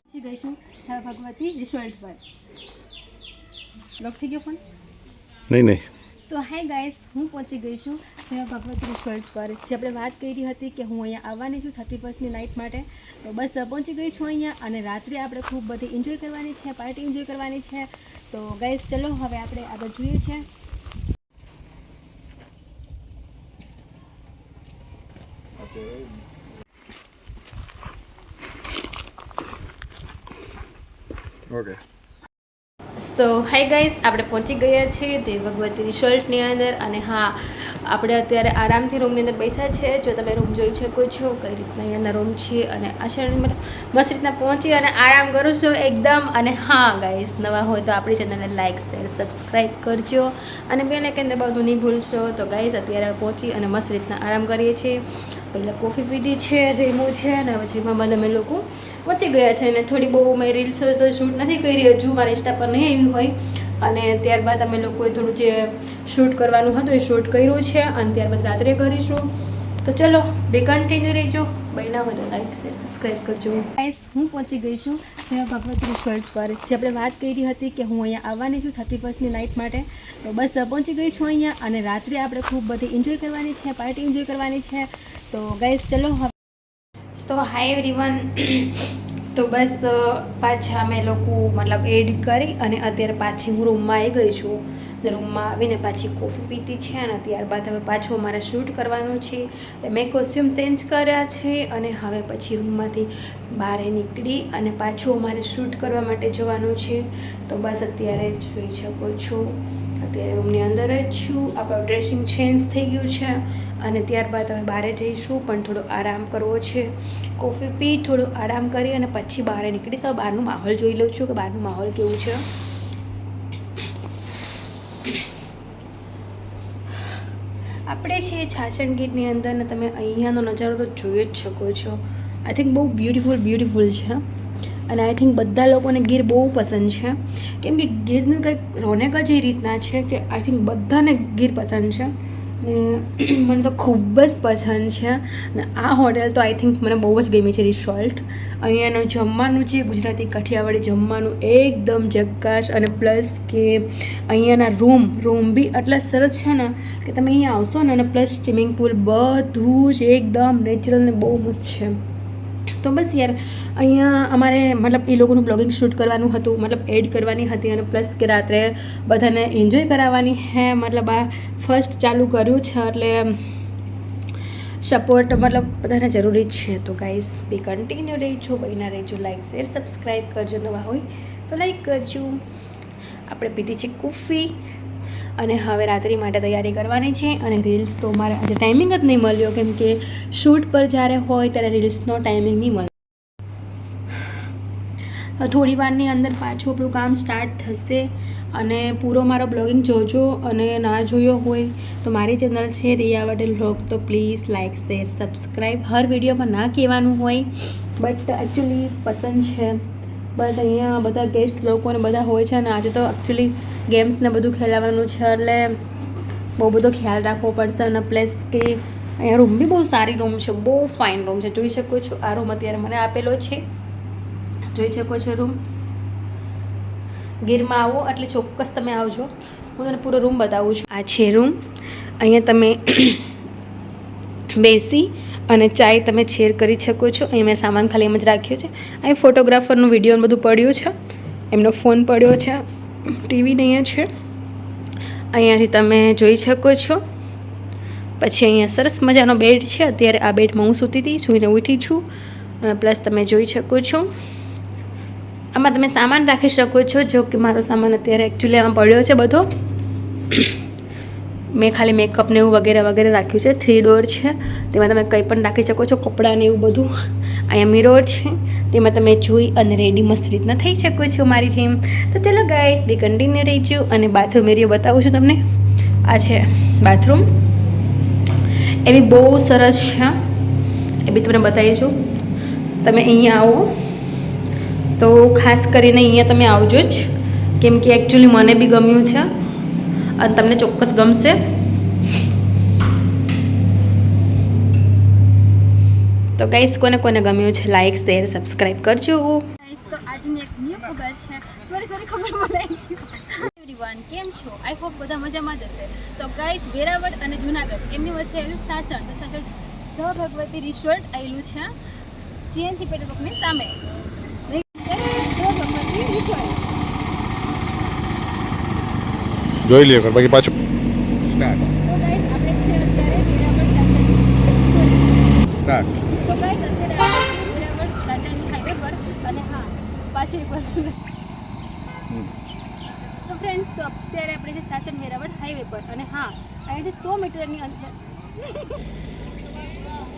પહોંચી ગઈશું ભગવતી રિસોર્ટ પર. લોક થઈ ગયો નહીં નહીં. સો હાય ગાઈસ હું પહોંચી ગઈ છું ઠા ભગવતી રિસોર્ટ પર. જે આપણે વાત કરી હતી કે હું અહીંયા આવવાની છું થર્ટી ફર્સ્ટની નાઇટ માટે તો બસ પહોંચી ગઈ છું અહીંયા અને રાત્રે આપણે ખૂબ બધી એન્જોય કરવાની છે પાર્ટી એન્જોય કરવાની છે. તો ગાઈસ ચલો હવે આપણે આગળ જોઈએ છે. ઓકે સો હાય ગાઈઝ આપણે પહોંચી ગયા છીએ તે ભગવતી રિસોર્ટની અંદર અને હા, આપણે અત્યારે આરામથી રૂમની અંદર બેસા છે. જો તમે રૂમ જોઈ શકો છો કઈ રીતના અહીંયાના રૂમ છે અને આશા મતલબ મસ્ત રીતના પહોંચી અને આરામ કરું છું એકદમ. અને હા ગાઈઝ નવા હોય તો આપણી ચેનલને લાઇક શેર સબસ્ક્રાઈબ કરજો. અને બે લાઇકન દબાવતું નહીં ભૂલશો. તો ગાઈઝ અત્યારે પહોંચી અને મસ્ત રીતના આરામ કરીએ છીએ. પહેલાં કોફી પીધી છે જમ્યું છે અને હવે જમવા અમે લોકો પહોંચી ગયા છે અને થોડી બહુ મેં રીલ્સ તો શૂટ નથી કરી, હજુ મારા ઇન્સ્ટા પર નહીં આવી હોય. અને ત્યારબાદ અમે લોકોએ થોડું જે શૂટ કરવાનું હતું એ શૂટ કર્યું છે અને ત્યારબાદ રાત્રે કરીશું. તો ચલો બે કન્ટિન્યુ રહેજો. બન્યા હોય તો લાઈક શેર સબસ્ક્રાઈબ કરજો. ગાઈસ હું પહોંચી ગઈ છું મેં ભગવતી રિસોર્ટ પર. જે આપણે વાત કરી હતી કે હું અહીંયા આવવાની છું થર્ટી ફર્સ્ટની નાઇટ માટે, તો બસ પહોંચી ગઈ છું અહીંયા અને રાત્રે આપણે ખૂબ બધી એન્જોય કરવાની છે પાર્ટી એન્જોય કરવાની છે. તો ગાઈઝ ચલો સો હાય એવરીવન તો બસ પાછા અમે લોકો, મતલબ એડ કરી અને અત્યારે પાછી હું રૂમમાં આવી ગઈ છું. રૂમમાં આવીને પાછી કોફી પીતી છે અને ત્યારબાદ હવે પાછું અમારે શૂટ કરવાનું છે. મેં કોસ્ચ્યુમ ચેન્જ કર્યા છે અને હવે પછી રૂમમાંથી બહાર નીકળી અને પાછું અમારે શૂટ કરવા માટે જવાનું છે. તો બસ, અત્યારે જોઈ શકો છો. અત્યારે રૂમની અંદર જ છું. આપણું ડ્રેસિંગ ચેન્જ થઈ ગયું છે. અને ત્યારબાદ હવે બહાર જઈશું, પણ થોડો આરામ કરવો છે. કોફી પી, થોડો આરામ કરી અને પછી બહાર નીકળીશ. હવે બહારનું માહોલ જોઈ લઉં છું કે બહારનું માહોલ કેવું છે. આપણે છીએ છાછણ ગીરની અંદર ને તમે અહીંયાનો નજારો તો જોઈ જ શકો છો. આઈ થિંક બહુ બ્યુટિફુલ બ્યુટિફુલ છે. અને આઈ થિંક બધા લોકોને ગીર બહુ પસંદ છે. કેમ કે ગીરનું કંઈક રોનક જ એ રીતના છે કે આઈ થિંક બધાને ગીર પસંદ છે. ને મને તો ખૂબ જ પસંદ છે. અને આ હોટેલ તો આઈ થિંક મને બહુ જ ગમી છે રિસોલ્ટ અહીંયાનું જમવાનું છે ગુજરાતી કાઠિયાવાડી જમવાનું એકદમ જક્કાશ અને પ્લસ કે અહીંયાના રૂમ રૂમ બી એટલા સરસ છે ને કે તમે અહીંયા આવશો ને અને પ્લસ સ્વિમિંગ પુલ બધું જ એકદમ નેચરલ ને બહુ મસ્ત છે. તો બસ યાર, અહીંયા અમારે મતલબ એ લોકોનું બ્લોગિંગ શૂટ કરવાનું હતું, મતલબ એડ કરવાની હતી અને પ્લસ કે રાત્રે બધાને એન્જોય કરાવવાની હે, મતલબ આ ફર્સ્ટ ચાલુ કર્યું છે એટલે સપોર્ટ મતલબ બધાને જરૂરી છે. તો ગાઈઝ બી કન્ટિન્યુ રહેજો બહીના રહેજો લાઈક શેર સબસ્ક્રાઈબ કરજો, નવા હોય તો લાઈક કરજો. આપણે પીધી છે કોફી અને હવે રાત્રિ માટે તૈયારી કરવાની છે અને રીલ્સ તો મારે આજે ટાઈમિંગ જ નહીં મળ્યો. કેમ કે શૂટ પર જ્યારે હોય ત્યારે રીલ્સનો ટાઈમિંગ નહીં મળ્યો. થોડી વારની અંદર પાછું આપણું કામ સ્ટાર્ટ થશે અને પૂરો મારો બ્લોગિંગ જોજો અને ના જોયો હોય તો મારી ચેનલ છે રિયા વટેલ બ્લોગ તો પ્લીઝ લાઇક શેર સબસ્ક્રાઈબ હર વિડીયોમાં ના કહેવાનું હોય બટ એકચ્યુઅલી પસંદ છે. બટ અહીંયા બધા ગેસ્ટ લોકોને બધા હોય છે અને આજે તો એકચ્યુઅલી ગેમ્સ ને બધું ખેલાવાનું છે, એટલે બહુ બધો ખ્યાલ રાખવો પડશે અને પ્લસ કે અહીંયા રૂમ બી બહુ સારી રૂમ છે, બહુ ફાઇન રૂમ છે. જોઈ શકો છો, આ રૂમ અત્યારે મને આપેલો છે. જોઈ શકો છો રૂમ ગીરમાં આવો, એટલે ચોક્કસ તમે આવજો. હું તમને પૂરો રૂમ બતાવું છું. આ છે રૂમ અહીંયા તમે બેસી અને ચાય તમે શેર કરી શકો છો. અહીં મેં સામાન ખાલી એમ જ રાખ્યો છે. અહીં ફોટોગ્રાફરનું વીડિયો બધું પડ્યું છે. એમનો ફોન પડ્યો છે. ટીવી અહીંયા છે? અહીંયાથી તમે જોઈ શકો છો. પછી અહીંયા સરસ મજાનો બેડ છે. અત્યારે આ બેડમાં હું સૂતી હતી જોઈને ઉઠી છું. પ્લસ તમે જોઈ શકો છો. આમાં તમે સામાન રાખી શકો છો, જો કે મારો સામાન અત્યારે એકચ્યુઅલી આમાં પડ્યો છે બધો. મેં ખાલી મેકઅપ ને એવું વગેરે વગેરે રાખ્યું છે. થ્રી ડોર છે. તેમાં તમે કંઈ પણ રાખી શકો છો, કપડાં ને એવું બધું. અહીંયા મિરોર છે. તેમાં તમે જોઈ અને રેડી મસ્ત રીતના થઈ શકો છો મારી જેમ. તો ચલો ગાઈસ બી કન્ટિન્યુ રહીજો અને બાથરૂમ એરિયો બતાવું છું તમને. આ છે બાથરૂમ એ બી બહુ સરસ છે. એ બી તમને બતાવીશું તમે અહીંયા આવો. તો ખાસ કરીને અહીંયા તમે આવજો જ. કેમ કે એકચ્યુઅલી મને બી ગમ્યું છે. અને તમને ચોક્કસ ગમશે. તો ગાઈસ કોને કોને ગમ્યું છે લાઈક શેર સબસ્ક્રાઇબ કરજો. તો આજની એક ન્યૂ છે. સોરી સોરી ખબર બોલાઈ એવરીવન કેમ છો? આઈ હોપ બધા મજામાં જ હશે. તો ગાઈસ વેરાવળ અને જુનાગઢ, એમની વચ્ચે આવેલું સાસણ, તો સાસણ ભગવતી રિસોર્ટ આવેલું છે. જીએનસી પેટ્રોલ પંપની સામે ધ ભગવતી રિસોર્ટ જોઈ લઈએ બાકી પાછું સ્ટાર્ટ તો ગાઈસ આપણે છે અત્યારે સ્ટાર્ટ તો ગાઈસ હાઈવે પર અને હા પાછું એક સો ફ્રેન્ડ્સ તો અત્યારે આપણે છે સાસણ વેરાવળ હાઈવે પર અને હા અહીંયાથી સો મીટરની અંદર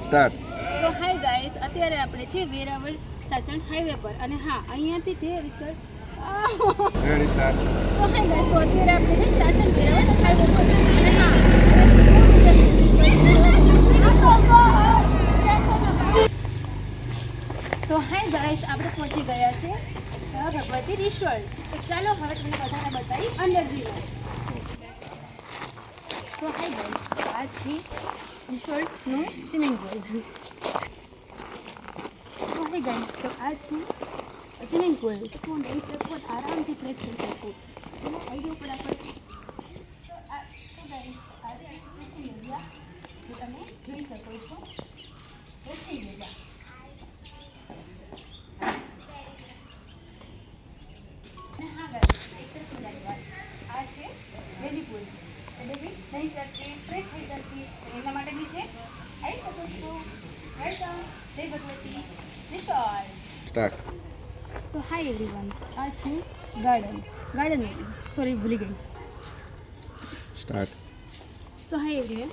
સ્ટાર્ટ સો હાય ગાઈસ અત્યારે આપણે છે વેરાવળ સાસણ હાઈવે પર અને હા અહીંયાથી તે resort ready start so hi guys, તો આપણે સો હાય ગાઈસ આપણે પહોંચી ગયા છે ભગવતી રિસોર્ટ. તો ચાલો હવે તમને બધાને બતાવી અંદર જઈએ તો હાય ગાઈસ તો આ છે રિસોર્ટનું સ્વિમિંગ પુલ. તો હાય ગાઈસ તો આ છે સ્વિમિંગ પુલ તો નહીં શકો આરામથી ફ્રેશ થઈ શકો ચલો આઈડિયો પર આપણે તો આ તો ગાઈસ આ છે resting area. જે તમે જોઈ શકો છો resting area. અને હા guys, એક સરસ મજાની વાત. આ છે બેબી પુલ બેબી નહીં શકતી ફ્રેશ થઈ શકતી તો એના માટેની છે આવી શકો છો welcome Jay Bhagwati resort start so hi everyone આ છે ગાર્ડન ગાર્ડન સોરી ભૂલી ગઈ સ્ટાર્ટ સો હાય એવરીવન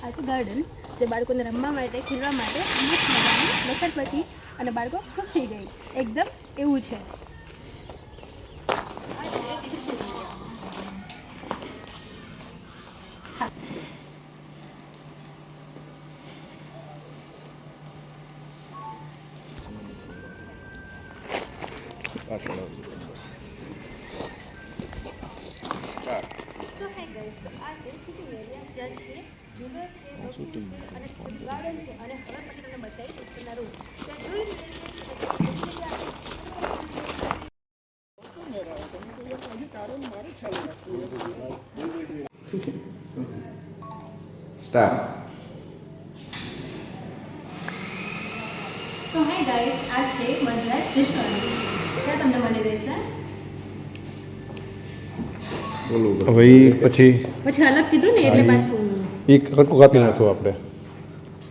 આ છે ગાર્ડન જે બાળકોને રમવા માટે ખેલવા માટે મસ્ત મજાની પછી અને બાળકો ખુશ થઈ જાય એકદમ એવું છે જોઈ લઈએ સો હાય ગાઈસ આ છે મદ્રાસ રેસ્ટોરન્ટ ત્યાં તમને મળી રહેશે બોલું હવે પછી પછી અલગ કીધું ને એટલે પાછું એ કટકું કાપી નાખશું આપણે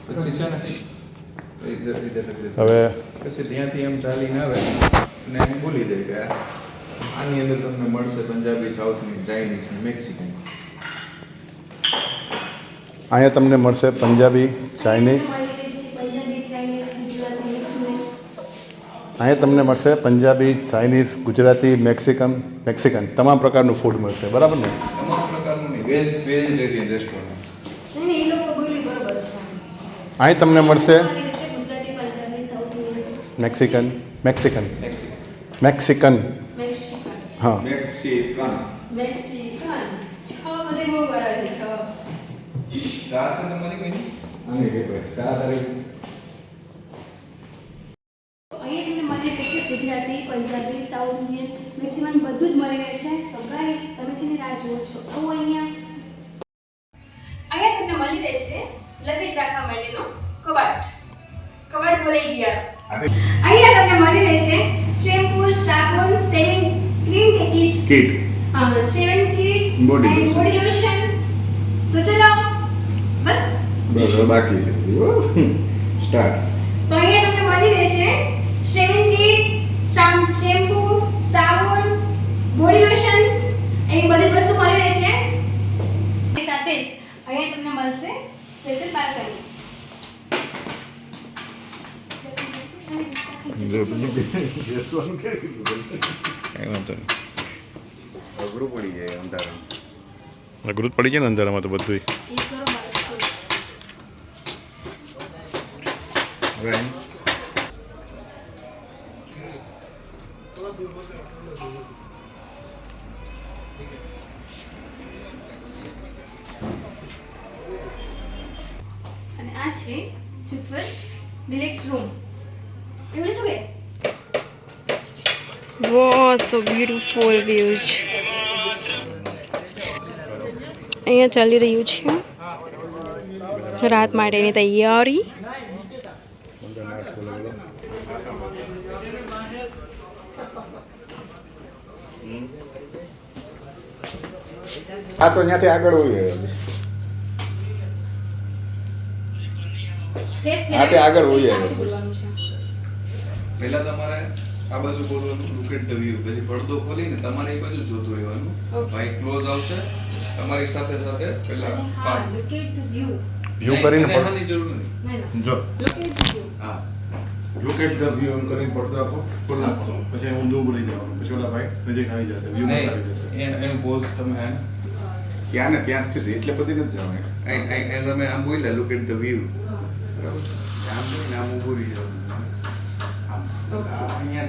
પછી છે ને. હવે પછી ત્યાંથી એમ ચાલીને આવે ને બોલી દે કે આની અંદર તમને મળશે પંજાબી સાઉથની ચાઇનીઝ ને મેક્સિકન અહીંયા તમને મળશે પંજાબી ચાઇનીઝ અહીંયા તમને મળશે Punjabi Chinese Gujarati Mexican Mexican તમામ પ્રકારનું ફૂડ મળશે. બરાબર ને? તમામ પ્રકારનું નહીં વેજ વેજીટેરિયન રેસ્ટોરન્ટ નહીં નહીં એ લોકો બોલી બરોબર છે. અહીં તમને મળશે અમારી રીતે Gujarati Punjabi south Indian Mexican Mexican. Mexican. Mexican. Mexican. હા. મેક્સિકન. મેક્સિકન છ બધે બહુ બરાબર છે છ ચા છે તમારી કોઈ આની કે ભાઈ ચા તારી અહીંયા તમને મળી રહેશે Gujarati Punjabi south Indian maximum બધું જ મળી રહેશે. તો ગાઈસ તમે છે ને રાહ જુઓ છો. આવો અહીંયા અહીંયા તમને મળી રહેશે લગેજ રાખવા માટેનો કબાટ. કબાટ બોલાઈ ગયા. અહીંયા તમને મળી રહેશે શેમ્પૂ સાબુન સેવિંગ ક્રીમ કે કીટ? કીટ. હા shaving kit body body lotion તો ચલો બસ. બસ બાકી છે. સ્ટાર્ટ તો અહીંયા તમને મળી રહેશે shaving kit shampoo body lotions એવી બધી જ વસ્તુ મળી રહેશે એ સાથે જ અહીંયા તમને મળશે સ્પેશિયલ બાલ્કની અઘરું પડી જાય અંધારા અઘરું પડી જાય ને અંધારામાં તો બધું એમ આ છે સુપર ડિલેક્સ રૂમ એમ લીધું કે? વો સો બ્યુટીફુલ વ્યૂઝ અહીંયા ચાલી રહ્યું છે. રાત માટેની તૈયારી. આ તો ત્યાંથી આગળ હોય આ તે આગળ હોય પહેલા તમારે આ બાજુ બોલવાનું લુક એટ ધ વ્યૂ પછી પડદો ખોલીને તમારે એ બાજુ જોતું રહેવાનું. ભાઈ ક્લોઝ આવશે. તમારી સાથે સાથે પહેલા પાર look at the view view કરીને પડવાની પડ- જરૂર નથી. જો. લુક એટ ધ વ્યૂ હા. લુક એટ ધ વ્યૂ એમ કરીને પડતો આપો ખોલ નાખો પછી હું ઊંધું બોલી જવાનું પછી ઓલા ભાઈ નજીક આવી જશે વ્યૂ નહીં આવી જશે એન- પોઝ તમે ત્યાં ને ત્યાં જ છે એટલે બધી નથી જવાનું તમે આમ બોલ્યા લુક એટ ધ વ્યૂ બરાબર? આમ બોલીને આમ ઊભું રહી જવાનું આમ. અહીંયા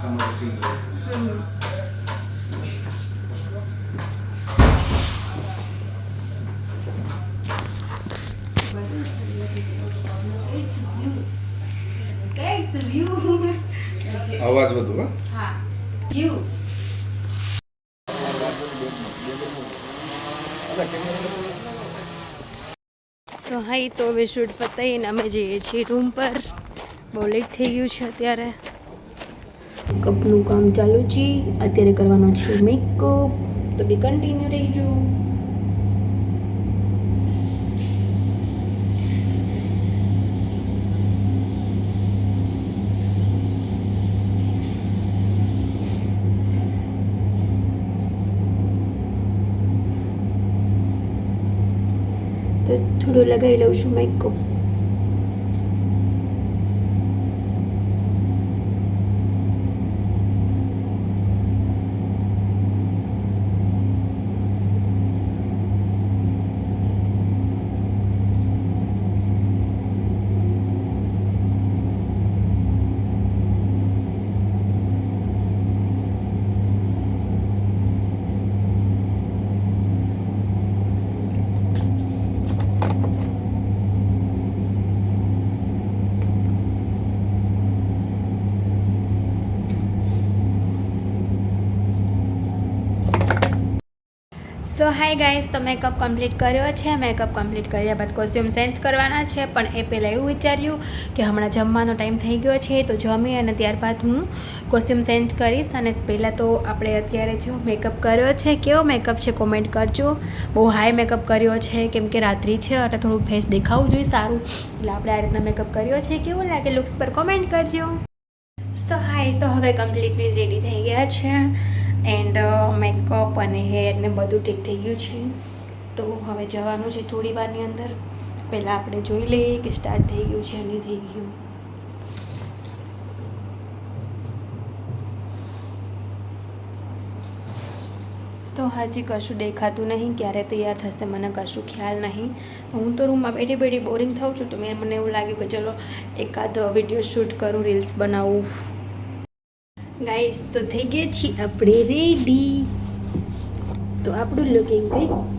તમારું સીન અવાજ વધુ હા હા view. સો હાઈ તો હવે શૂટ પતાવીને અમે જઈએ છીએ રૂમ પર. બહુ લેટ થઈ ગયું છે અત્યારે. કપનું કામ ચાલુ છે. અત્યારે કરવાનો છે મેકઅપ તો બી કન્ટિન્યુ રહીજો તો થોડું લગાવી લઉં છું મેકઅપ સો હાય ગાઈઝ તો મેકઅપ કમ્પ્લીટ કર્યો છે. મેકઅપ કમ્પ્લીટ કર્યા બાદ કોસ્ટ્યુમ ચેન્જ કરવાના છે. પણ એ પહેલાં એવું વિચાર્યું કે હમણાં જમવાનો ટાઈમ થઈ ગયો છે, તો જમી અને ત્યારબાદ હું કોસ્ટ્યુમ ચેન્જ કરીશ. અને પહેલાં તો આપણે અત્યારે જો મેકઅપ કર્યો છે, કેવો મેકઅપ છે કોમેન્ટ કરજો. બહુ હાઈ મેકઅપ કર્યો છે, કેમ કે રાત્રિ છે, એટલે થોડું ફેસ દેખાવું જોઈએ સારું. એટલે આપણે આ રીતના મેકઅપ કર્યો છે. કેવું લાગે લુક્સ પર કોમેન્ટ કરજો. સો હાય તો હવે કમ્પ્લીટલી રેડી થઈ ગયા છે. એન્ડ મેકઅપ અને હેર ને બધું ઠીક થઈ ગયું છે. તો હવે જવાનું છે થોડી વારની અંદર. પહેલાં આપણે જોઈ લઈએ કે સ્ટાર્ટ થઈ ગયું છે નહીં થઈ ગયું. તો હજી કશું દેખાતું નહીં, ક્યારે તૈયાર થશે મને કશું ખ્યાલ નહીં. હું તો રૂમમાં બેઠી બેઠી બોરિંગ થાઉં છું, તો મેં મને એવું લાગ્યું કે ચલો એકાદ વીડિયો શૂટ કરું રીલ્સ બનાવું. ગાઈસ તો થઈ ગયા છીએ આપણે રેડી. તો આપણું લુકિંગ કંઈક